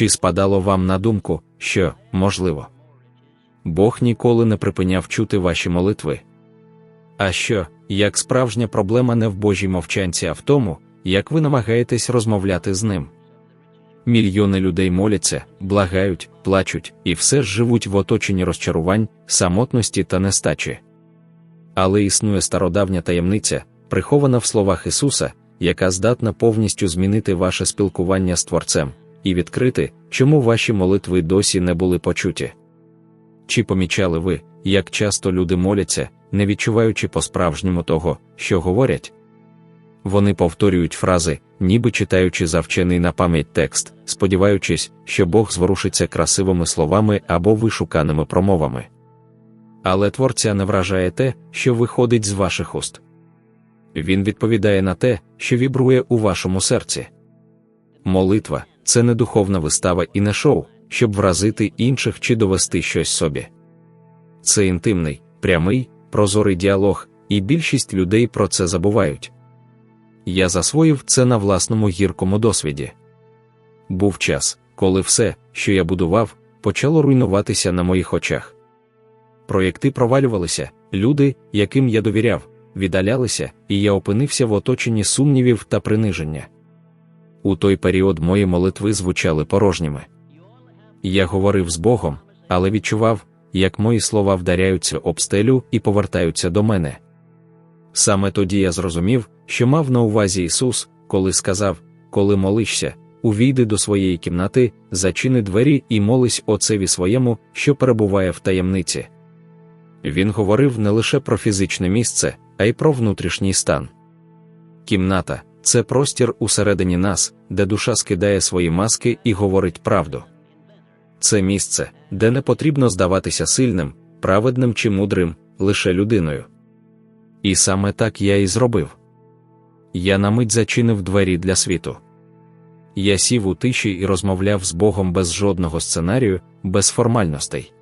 Чи спадало вам на думку, що, можливо, Бог ніколи не припиняв чути ваші молитви? А що, як справжня проблема не в Божій мовчанці, а в тому, як ви намагаєтесь розмовляти з ним? Мільйони людей моляться, благають, плачуть і все ж живуть в оточенні розчарувань, самотності та нестачі. Але існує стародавня таємниця, прихована в словах Ісуса, яка здатна повністю змінити ваше спілкування з Творцем і відкрити, чому ваші молитви досі не були почуті. Чи помічали ви, як часто люди моляться, не відчуваючи по-справжньому того, що говорять? Вони повторюють фрази, ніби читаючи завчений на пам'ять текст, сподіваючись, що Бог зворушиться красивими словами або вишуканими промовами. Але творця не вражає те, що виходить з ваших уст. Він відповідає на те, що вібрує у вашому серці. Молитва це не духовна вистава і не шоу, щоб вразити інших чи довести щось собі. Це інтимний, прямий, прозорий діалог, і більшість людей про це забувають. Я засвоїв це на власному гіркому досвіді. Був час, коли все, що я будував, почало руйнуватися на моїх очах. Проєкти провалювалися, люди, яким я довіряв, віддалялися, і я опинився в оточенні сумнівів та приниження. У той період мої молитви звучали порожніми. Я говорив з Богом, але відчував, як мої слова вдаряються об стелю і повертаються до мене. Саме тоді я зрозумів, що мав на увазі Ісус, коли сказав: Коли молишся, увійди до своєї кімнати, зачини двері і молись Отцеві своєму, що перебуває в таємниці. Він говорив не лише про фізичне місце, а й про внутрішній стан. Кімната це простір усередині нас, де душа скидає свої маски і говорить правду. Це місце, де не потрібно здаватися сильним, праведним чи мудрим, лише людиною. І саме так я і зробив. Я на мить зачинив двері для світу. Я сів у тиші і розмовляв з Богом без жодного сценарію, без формальностей.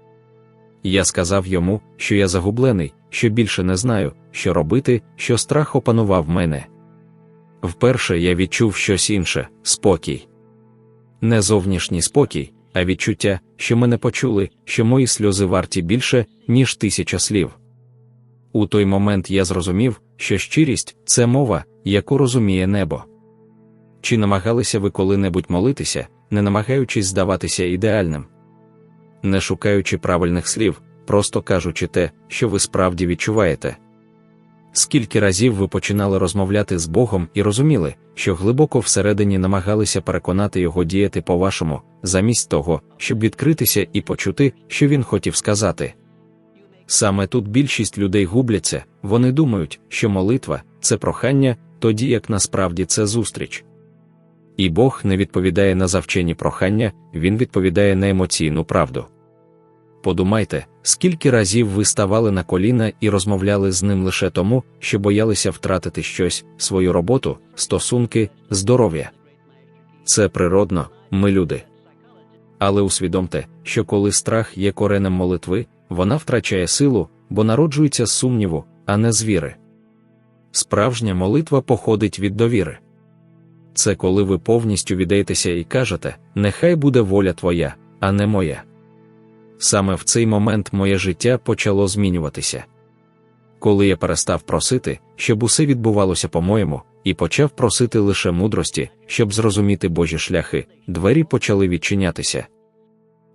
Я сказав йому, що я загублений, що більше не знаю, що робити, що страх опанував мене. Вперше я відчув щось інше спокій. Не зовнішній спокій, а відчуття, що мене почули, що мої сльози варті більше, ніж тисяча слів. У той момент я зрозумів, що щирість це мова, яку розуміє небо. Чи намагалися ви коли-небудь молитися, не намагаючись здаватися ідеальним, не шукаючи правильних слів, просто кажучи те, що ви справді відчуваєте? Скільки разів ви починали розмовляти з Богом і розуміли, що глибоко всередині намагалися переконати його діяти по-вашому, замість того, щоб відкритися і почути, що він хотів сказати? Саме тут більшість людей губляться, вони думають, що молитва це прохання, тоді як насправді це зустріч. І Бог не відповідає на завчені прохання, Він відповідає на емоційну правду. Подумайте, скільки разів ви ставали на коліна і розмовляли з ним лише тому, що боялися втратити щось, свою роботу, стосунки, здоров'я. Це природно, ми люди. Але усвідомте, що коли страх є коренем молитви, вона втрачає силу, бо народжується з сумніву, а не з віри. Справжня молитва походить від довіри. Це коли ви повністю віддаєтеся і кажете, нехай буде воля твоя, а не моя. Саме в цей момент моє життя почало змінюватися. Коли я перестав просити, щоб усе відбувалося по-моєму, і почав просити лише мудрості, щоб зрозуміти Божі шляхи, двері почали відчинятися.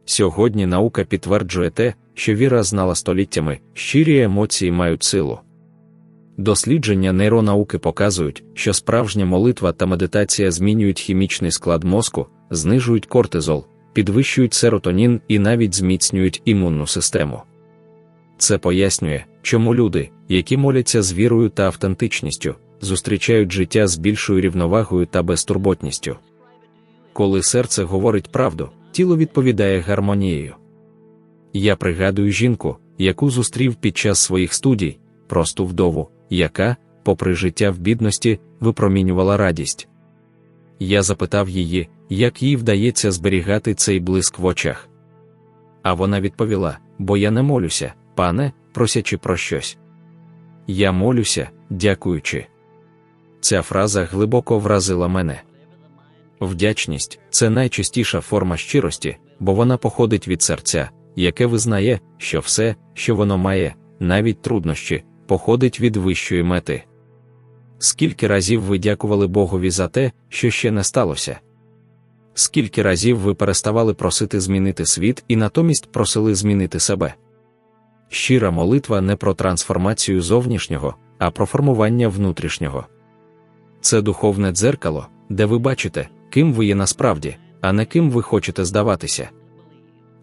Сьогодні наука підтверджує те, що віра знала століттями, щирі емоції мають силу. Дослідження нейронауки показують, що справжня молитва та медитація змінюють хімічний склад мозку, знижують кортизол, підвищують серотонін і навіть зміцнюють імунну систему. Це пояснює, чому люди, які моляться з вірою та автентичністю, зустрічають життя з більшою рівновагою та безтурботністю. Коли серце говорить правду, тіло відповідає гармонією. Я пригадую жінку, яку зустрів під час своїх студій, просту вдову, яка, попри життя в бідності, випромінювала радість. Я запитав її, як їй вдається зберігати цей блиск в очах. А вона відповіла: бо я не молюся, пане, просячи про щось. Я молюся, дякуючи. Ця фраза глибоко вразила мене. Вдячність це найчастіша форма щирості, бо вона походить від серця, яке визнає, що все, що воно має, навіть труднощі, походить від вищої мети. Скільки разів ви дякували Богові за те, що ще не сталося? Скільки разів ви переставали просити змінити світ і натомість просили змінити себе? Щира молитва не про трансформацію зовнішнього, а про формування внутрішнього. Це духовне дзеркало, де ви бачите, ким ви є насправді, а не ким ви хочете здаватися.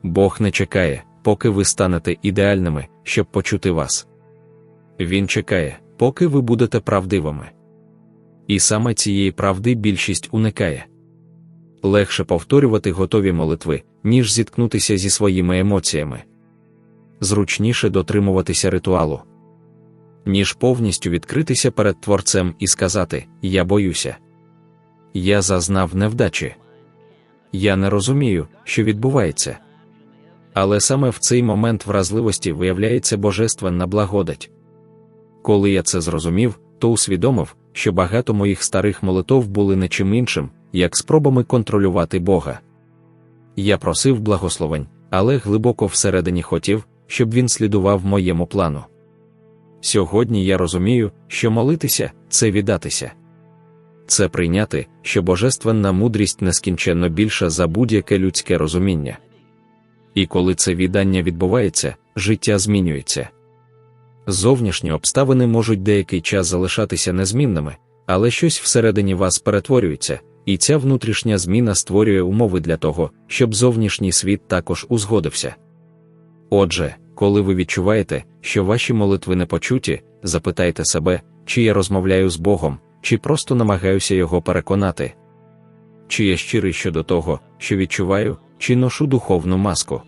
Бог не чекає, поки ви станете ідеальними, щоб почути вас. Він чекає, поки ви будете правдивими. І саме цієї правди більшість уникає. Легше повторювати готові молитви, ніж зіткнутися зі своїми емоціями. Зручніше дотримуватися ритуалу, ніж повністю відкритися перед Творцем і сказати Я боюся. Я зазнав невдачі. Я не розумію, що відбувається. Але саме в цей момент вразливості виявляється божественна благодать. Коли я це зрозумів, то усвідомив, що багато моїх старих молитов були не чим іншим, як спробами контролювати Бога. Я просив благословень, але глибоко всередині хотів, щоб він слідував моєму плану. Сьогодні я розумію, що молитися це віддатися. Це прийняти, що божественна мудрість нескінченно більша за будь-яке людське розуміння. І коли це віддання відбувається, життя змінюється. Зовнішні обставини можуть деякий час залишатися незмінними, але щось всередині вас перетворюється, і ця внутрішня зміна створює умови для того, щоб зовнішній світ також узгодився. Отже, коли ви відчуваєте, що ваші молитви не почуті, запитайте себе, чи я розмовляю з Богом, чи просто намагаюся його переконати, чи я щирий щодо того, що відчуваю, чи ношу духовну маску.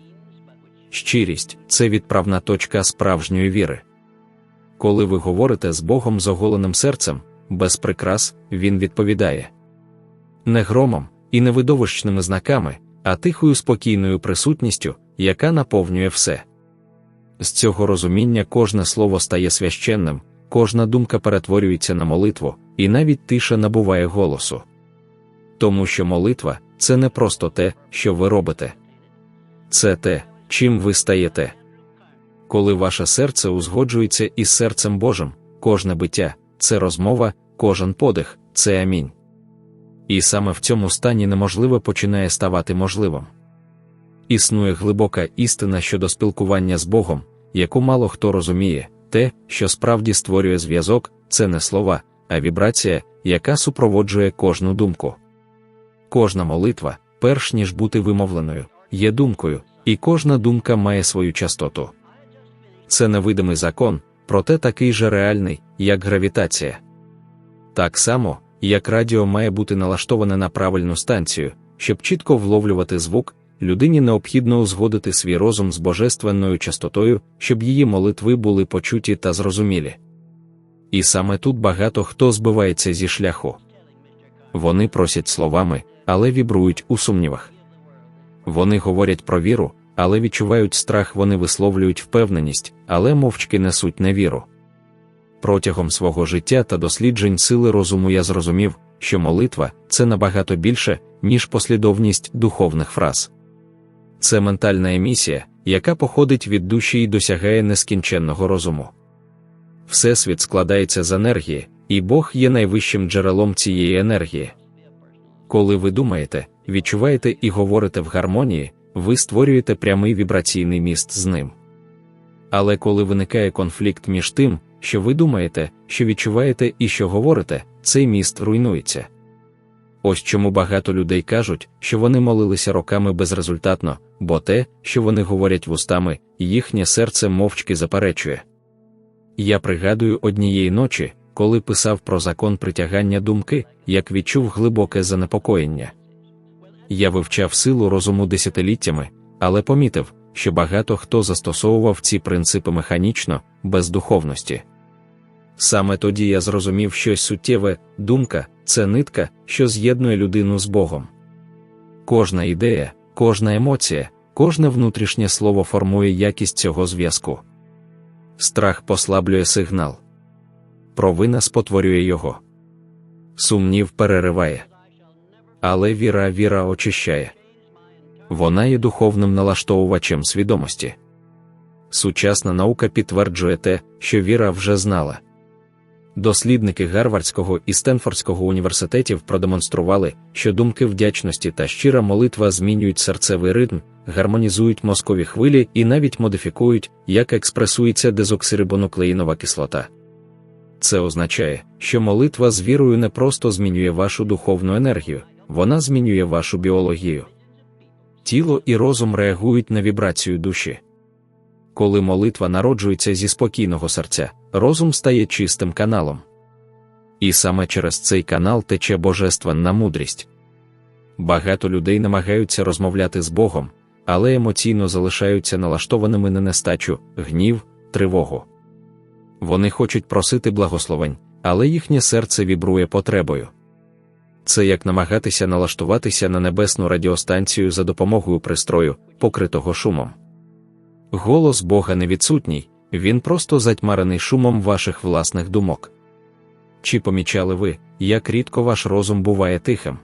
Щирість це відправна точка справжньої віри. Коли ви говорите з Богом з оголеним серцем, без прикрас, Він відповідає не громом і не видовищними знаками, а тихою спокійною присутністю, яка наповнює все. З цього розуміння кожне слово стає священним, кожна думка перетворюється на молитву, і навіть тиша набуває голосу. Тому що молитва це не просто те, що ви робите, це те, чим ви стаєте. Коли ваше серце узгоджується із серцем Божим, кожне биття це розмова, кожен подих це амінь. І саме в цьому стані неможливе починає ставати можливим. Існує глибока істина щодо спілкування з Богом, яку мало хто розуміє, те, що справді створює зв'язок, це не слова, а вібрація, яка супроводжує кожну думку. Кожна молитва, перш ніж бути вимовленою, є думкою, і кожна думка має свою частоту. Це невидимий закон, проте такий же реальний, як гравітація. Так само, як радіо має бути налаштоване на правильну станцію, щоб чітко вловлювати звук, людині необхідно узгодити свій розум з божественною частотою, щоб її молитви були почуті та зрозумілі. І саме тут багато хто збивається зі шляху. Вони просять словами, але вібрують у сумнівах. Вони говорять про віру, але відчувають страх, вони висловлюють впевненість, але мовчки несуть невіру. Протягом свого життя та досліджень сили розуму я зрозумів, що молитва це набагато більше, ніж послідовність духовних фраз. Це ментальна емісія, яка походить від душі і досягає нескінченного розуму. Всесвіт складається з енергії, і Бог є найвищим джерелом цієї енергії. Коли ви думаєте, відчуваєте і говорите в гармонії, ви створюєте прямий вібраційний міст з ним. Але коли виникає конфлікт між тим, що ви думаєте, що відчуваєте і що говорите, цей міст руйнується. Ось чому багато людей кажуть, що вони молилися роками безрезультатно, бо те, що вони говорять вустами, їхнє серце мовчки заперечує. Я пригадую однієї ночі, коли писав про закон притягання думки, як відчув глибоке занепокоєння. Я вивчав силу розуму десятиліттями, але помітив, що багато хто застосовував ці принципи механічно, без духовності. Саме тоді я зрозумів щось суттєве, думка це нитка, що з'єднує людину з Богом. Кожна ідея, кожна емоція, кожне внутрішнє слово формує якість цього зв'язку. Страх послаблює сигнал, провина спотворює його, сумнів перериває, але віра віра очищає. Вона є духовним налаштовувачем свідомості. Сучасна наука підтверджує те, що віра вже знала. Дослідники Гарвардського і Стенфордського університетів продемонстрували, що думки вдячності та щира молитва змінюють серцевий ритм, гармонізують мозкові хвилі і навіть модифікують, як експресується дезоксирибонуклеїнова кислота. Це означає, що молитва з вірою не просто змінює вашу духовну енергію, вона змінює вашу біологію. Тіло і розум реагують на вібрацію душі. Коли молитва народжується зі спокійного серця, розум стає чистим каналом. І саме через цей канал тече божественна мудрість. Багато людей намагаються розмовляти з Богом, але емоційно залишаються налаштованими на нестачу, гнів, тривогу. Вони хочуть просити благословень, але їхнє серце вібрує потребою. Це як намагатися налаштуватися на небесну радіостанцію за допомогою пристрою, покритого шумом. Голос Бога не відсутній, він просто затьмарений шумом ваших власних думок. Чи помічали ви, як рідко ваш розум буває тихим?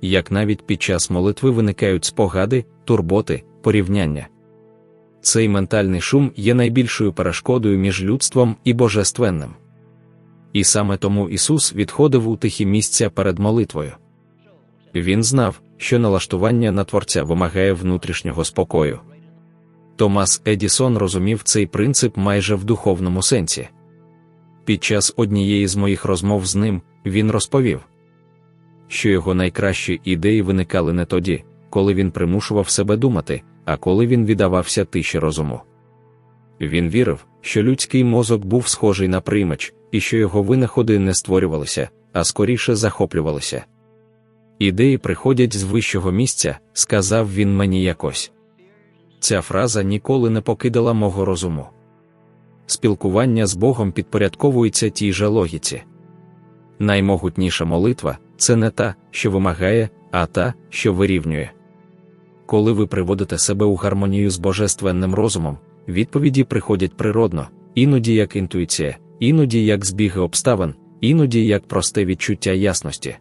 Як навіть під час молитви виникають спогади, турботи, порівняння? Цей ментальний шум є найбільшою перешкодою між людством і божественним. І саме тому Ісус відходив у тихі місця перед молитвою. Він знав, що налаштування на Творця вимагає внутрішнього спокою. Томас Едісон розумів цей принцип майже в духовному сенсі. Під час однієї з моїх розмов з ним він розповів, що його найкращі ідеї виникали не тоді, коли він примушував себе думати, а коли він віддавався тиші розуму. Він вірив, що людський мозок був схожий на приймач, і що його винаходи не створювалися, а скоріше захоплювалися. Ідеї приходять з вищого місця, сказав він мені якось. Ця фраза ніколи не покидала мого розуму. Спілкування з Богом підпорядковується тій же логіці. Наймогутніша молитва це не та, що вимагає, а та, що вирівнює. Коли ви приводите себе у гармонію з божественним розумом, відповіді приходять природно, іноді як інтуїція, іноді як збіги обставин, іноді як просте відчуття ясності.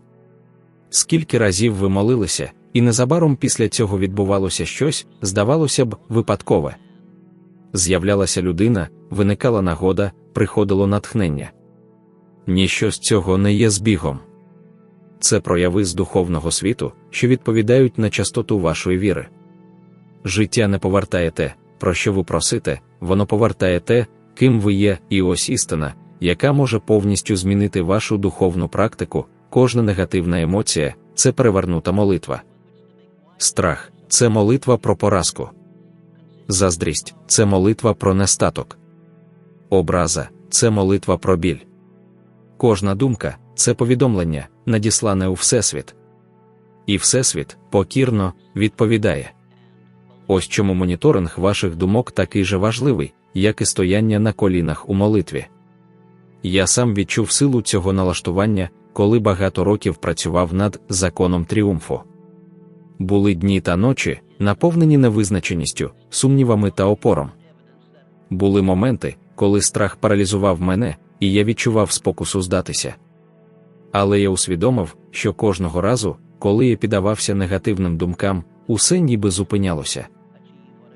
Скільки разів ви молилися, і незабаром після цього відбувалося щось, здавалося б, випадкове. З'являлася людина, виникала нагода, приходило натхнення. Ніщо з цього не є збігом. Це прояви з духовного світу, що відповідають на частоту вашої віри. Життя не повертає те, про що ви просите, воно повертає те, ким ви є, і ось істина, яка може повністю змінити вашу духовну практику, кожна негативна емоція це перевернута молитва. Страх це молитва про поразку. Заздрість це молитва про нестаток. Образа це молитва про біль. Кожна думка це повідомлення, надіслане у Всесвіт. І Всесвіт покірно відповідає. Ось чому моніторинг ваших думок такий же важливий, як і стояння на колінах у молитві. Я сам відчув силу цього налаштування, коли багато років працював над законом тріумфу. Були дні та ночі, наповнені невизначеністю, сумнівами та опором. Були моменти, коли страх паралізував мене, і я відчував спокусу здатися. Але я усвідомив, що кожного разу, коли я піддавався негативним думкам, усе ніби зупинялося.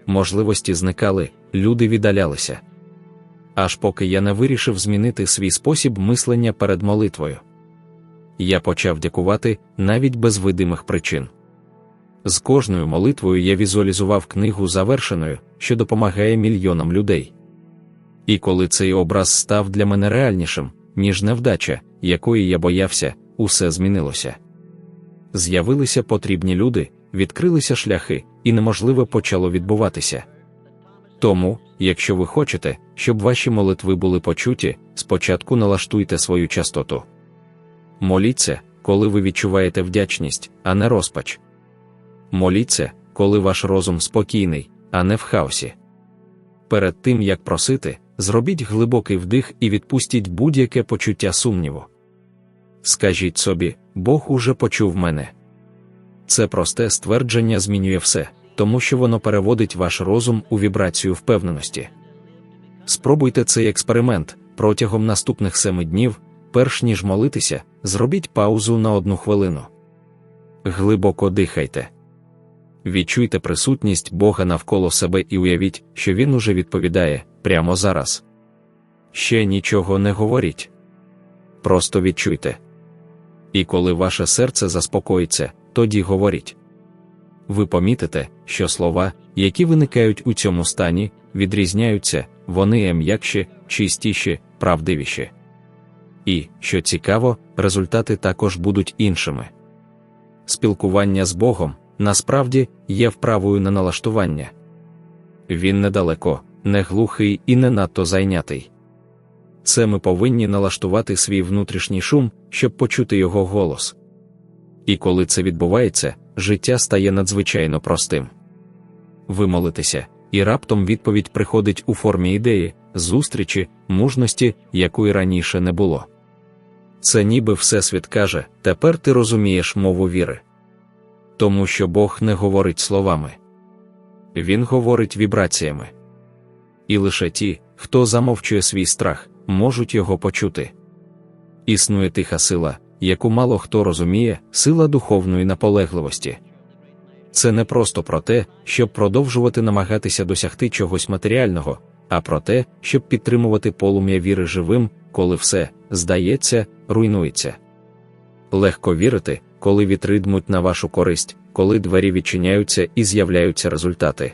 Можливості зникали, люди віддалялися. Аж поки я не вирішив змінити свій спосіб мислення перед молитвою. Я почав дякувати навіть без видимих причин. З кожною молитвою я візуалізував книгу завершеною, що допомагає мільйонам людей. І коли цей образ став для мене реальнішим, ніж невдача, якої я боявся, усе змінилося. З'явилися потрібні люди, відкрилися шляхи, і неможливе почало відбуватися. Тому, якщо ви хочете, щоб ваші молитви були почуті, спочатку налаштуйте свою частоту. Моліться, коли ви відчуваєте вдячність, а не розпач. Моліться, коли ваш розум спокійний, а не в хаосі. Перед тим як просити, зробіть глибокий вдих і відпустіть будь-яке почуття сумніву. Скажіть собі, Бог уже почув мене. Це просте ствердження змінює все, тому що воно переводить ваш розум у вібрацію впевненості. Спробуйте цей експеримент протягом наступних семи днів, перш ніж молитися, зробіть паузу на одну хвилину. Глибоко дихайте. Відчуйте присутність Бога навколо себе і уявіть, що Він уже відповідає прямо зараз. Ще нічого не говоріть. Просто відчуйте. І коли ваше серце заспокоїться, тоді говоріть. Ви помітите, що слова, які виникають у цьому стані, відрізняються, вони м'якші, чистіші, правдивіші. І, що цікаво, результати також будуть іншими. Спілкування з Богом насправді є вправою на налаштування. Він недалеко, не глухий і не надто зайнятий. Це ми повинні налаштувати свій внутрішній шум, щоб почути його голос. І коли це відбувається, життя стає надзвичайно простим. Ви молитеся, і раптом відповідь приходить у формі ідеї, зустрічі, мужності, якої раніше не було. Це ніби Всесвіт каже, тепер ти розумієш мову віри. Тому що Бог не говорить словами, Він говорить вібраціями. І лише ті, хто замовчує свій страх, можуть його почути. Існує тиха сила, яку мало хто розуміє, сила духовної наполегливості. Це не просто про те, щоб продовжувати намагатися досягти чогось матеріального, а про те, щоб підтримувати полум'я віри живим, коли все, здається, руйнується. Легко вірити, коли вітри дмуть на вашу користь, коли двері відчиняються і з'являються результати.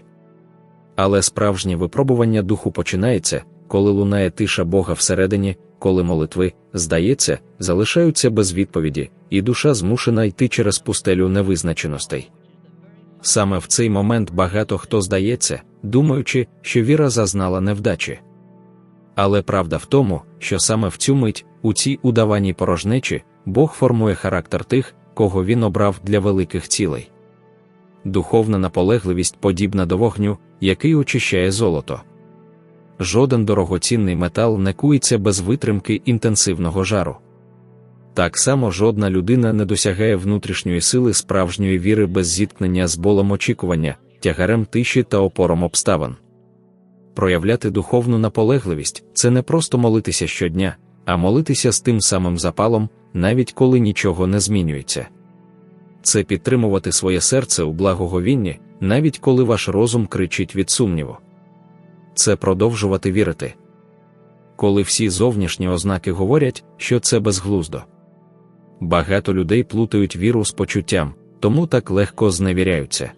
Але справжнє випробування духу починається, коли лунає тиша Бога всередині, коли молитви, здається, залишаються без відповіді, і душа змушена йти через пустелю невизначеностей. Саме в цей момент багато хто здається, думаючи, що віра зазнала невдачі. Але правда в тому, що саме в цю мить, у цій удаваній порожнечі, Бог формує характер тих, кого він обрав для великих цілей. Духовна наполегливість подібна до вогню, який очищає золото. Жоден дорогоцінний метал не кується без витримки інтенсивного жару. Так само жодна людина не досягає внутрішньої сили справжньої віри без зіткнення з болем очікування, тягарем тиші та опором обставин. Проявляти духовну наполегливість це не просто молитися щодня, а молитися з тим самим запалом, навіть коли нічого не змінюється. Це підтримувати своє серце у благоговінні, навіть коли ваш розум кричить від сумніву. Це продовжувати вірити. Коли всі зовнішні ознаки говорять, що це безглуздо. Багато людей плутають віру з почуттям, тому так легко зневіряються.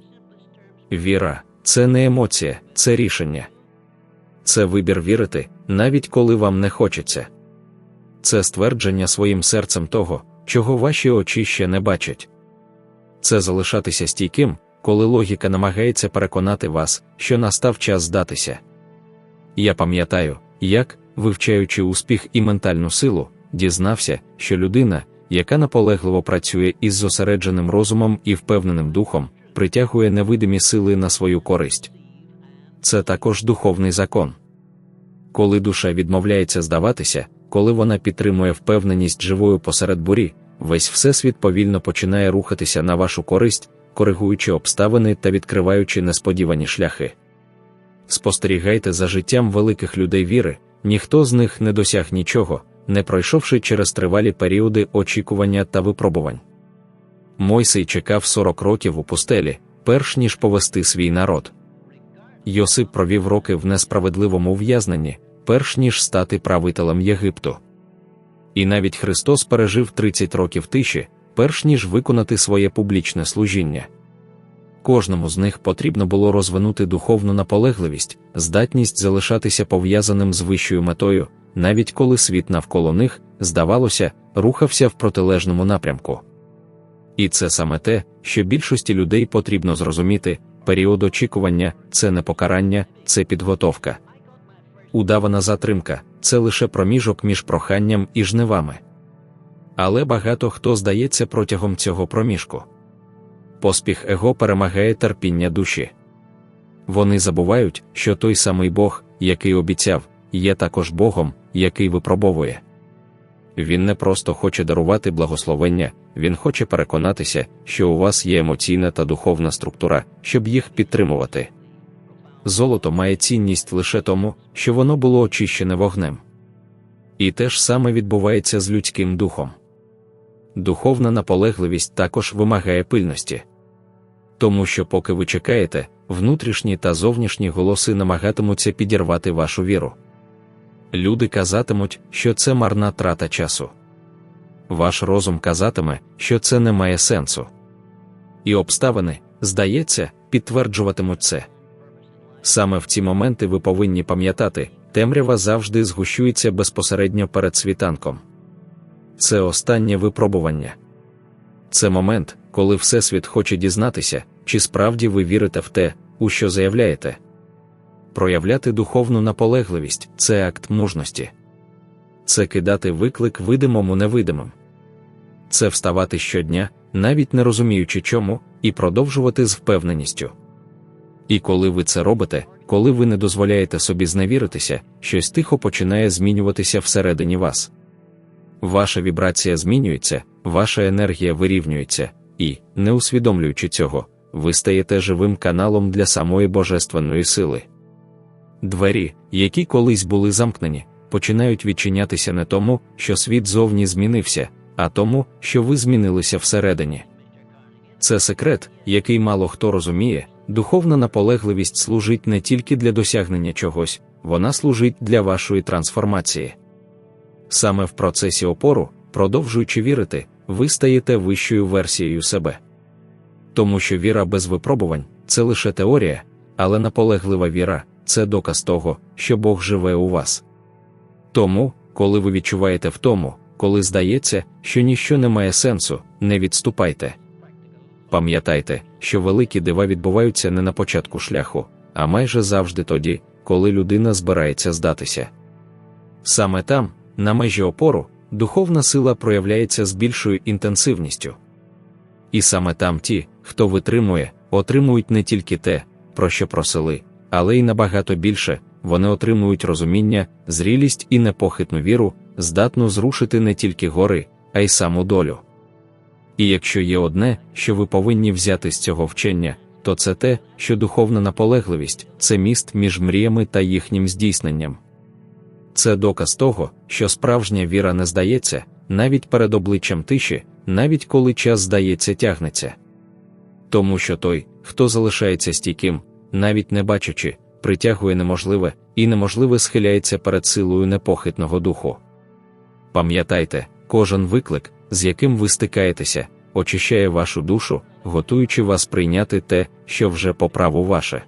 Віра це не емоція, це рішення. Це вибір вірити, навіть коли вам не хочеться. Це ствердження своїм серцем того, чого ваші очі ще не бачать. Це залишатися стійким, коли логіка намагається переконати вас, що настав час здатися. Я пам'ятаю, як, вивчаючи успіх і ментальну силу, дізнався, що людина, яка наполегливо працює із зосередженим розумом і впевненим духом, притягує невидимі сили на свою користь. Це також духовний закон. Коли душа відмовляється здаватися, коли вона підтримує впевненість живою посеред бурі, весь всесвіт повільно починає рухатися на вашу користь, коригуючи обставини та відкриваючи несподівані шляхи. Спостерігайте за життям великих людей віри, ніхто з них не досяг нічого, не пройшовши через тривалі періоди очікування та випробувань. Мойсей чекав 40 років у пустелі, перш ніж повести свій народ. Йосип провів роки в несправедливому ув'язненні, перш ніж стати правителем Єгипту. І навіть Христос пережив 30 років тиші, перш ніж виконати своє публічне служіння. Кожному з них потрібно було розвинути духовну наполегливість, здатність залишатися пов'язаним з вищою метою, навіть коли світ навколо них, здавалося, рухався в протилежному напрямку. І це саме те, що більшості людей потрібно зрозуміти період очікування це не покарання, це підготовка. Удавана затримка це лише проміжок між проханням і жнивами. Але багато хто здається протягом цього проміжку. Поспіх его перемагає терпіння душі. Вони забувають, що той самий Бог, який обіцяв, є також Богом, який випробовує. Він не просто хоче дарувати благословення, він хоче переконатися, що у вас є емоційна та духовна структура, щоб їх підтримувати. Золото має цінність лише тому, що воно було очищене вогнем. І те ж саме відбувається з людським духом. духовна наполегливість також вимагає пильності. Тому що, поки ви чекаєте, внутрішні та зовнішні голоси намагатимуться підірвати вашу віру. Люди казатимуть, що це марна трата часу. Ваш розум казатиме, що це не має сенсу. І обставини, здається, підтверджуватимуть це. Саме в ці моменти ви повинні пам'ятати, темрява завжди згущується безпосередньо перед світанком. Це останнє випробування. Це момент, коли Всесвіт хоче дізнатися, чи справді ви вірите в те, у що заявляєте. Проявляти духовну наполегливість це акт мужності. Це кидати виклик видимому невидимим. Це вставати щодня, навіть не розуміючи чому, і продовжувати з впевненістю. І коли ви це робите, коли ви не дозволяєте собі зневіритися, щось тихо починає змінюватися всередині вас. Ваша вібрація змінюється, ваша енергія вирівнюється, і, не усвідомлюючи цього, ви стаєте живим каналом для самої божественної сили. Двері, які колись були замкнені, починають відчинятися не тому, що світ зовні змінився, а тому, що ви змінилися всередині. Це секрет, який мало хто розуміє, духовна наполегливість служить не тільки для досягнення чогось, вона служить для вашої трансформації. Саме в процесі опору, продовжуючи вірити, ви стаєте вищою версією себе. Тому що віра без випробувань це лише теорія, але наполеглива віра це доказ того, що Бог живе у вас. Тому, коли ви відчуваєте втому, коли здається, що ніщо не має сенсу, не відступайте. Пам'ятайте, що великі дива відбуваються не на початку шляху, а майже завжди тоді, коли людина збирається здатися. Саме там, на межі опору, духовна сила проявляється з більшою інтенсивністю. І саме там ті, хто витримує, отримують не тільки те, про що просили, але й набагато більше вони отримують розуміння, зрілість і непохитну віру, здатну зрушити не тільки гори, а й саму долю. І якщо є одне, що ви повинні взяти з цього вчення, то це те, що духовна наполегливість це міст між мріями та їхнім здійсненням. Це доказ того, що справжня віра не здається, навіть перед обличчям тиші, навіть коли час здається тягнеться. Тому що той, хто залишається стійким, навіть не бачачи, притягує неможливе, і неможливе схиляється перед силою непохитного духу. Пам'ятайте, кожен виклик, з яким ви стикаєтеся, очищає вашу душу, готуючи вас прийняти те, що вже по праву ваше.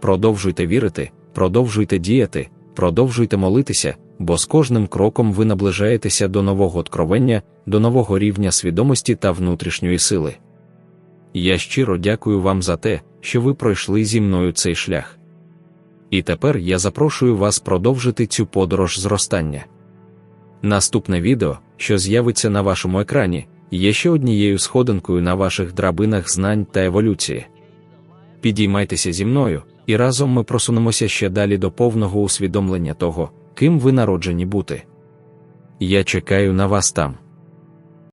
Продовжуйте вірити, продовжуйте діяти, продовжуйте молитися, бо з кожним кроком ви наближаєтеся до нового откровення, до нового рівня свідомості та внутрішньої сили. Я щиро дякую вам за те, що ви пройшли зі мною цей шлях. І тепер я запрошую вас продовжити цю подорож зростання. Наступне відео, що з'явиться на вашому екрані, є ще однією сходинкою на ваших драбинах знань та еволюції. Підіймайтеся зі мною, і разом ми просунемося ще далі до повного усвідомлення того, ким ви народжені бути. Я чекаю на вас там.